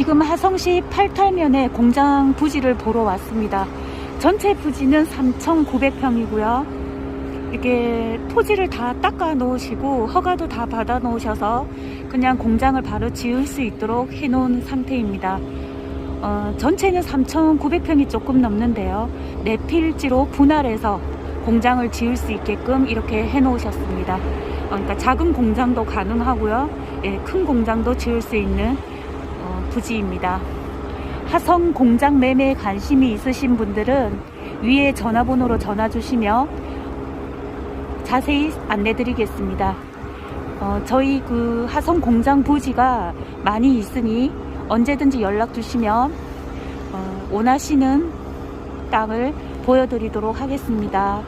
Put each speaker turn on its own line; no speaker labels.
지금 하성시 팔탈면에 공장 부지를 보러 왔습니다. 전체 부지는 3,900평이고요. 이렇게 토지를 다 닦아 놓으시고 허가도 다 받아 놓으셔서 그냥 공장을 바로 지을 수 있도록 해 놓은 상태입니다. 어, 전체는 3,900평이 조금 넘는데요. 네 필지로 분할해서 공장을 지을 수 있게끔 이렇게 해 놓으셨습니다. 어, 그러니까 작은 공장도 가능하고요. 예, 큰 공장도 지을 수 있는 어, 부지입니다. 하성 공장 매매에 관심이 있으신 분들은 위에 전화번호로 전화 주시며 자세히 안내 드리겠습니다. 어, 저희 그 하성 공장 부지가 많이 있으니 언제든지 연락 주시면 어, 원하시는 땅을 보여드리도록 하겠습니다.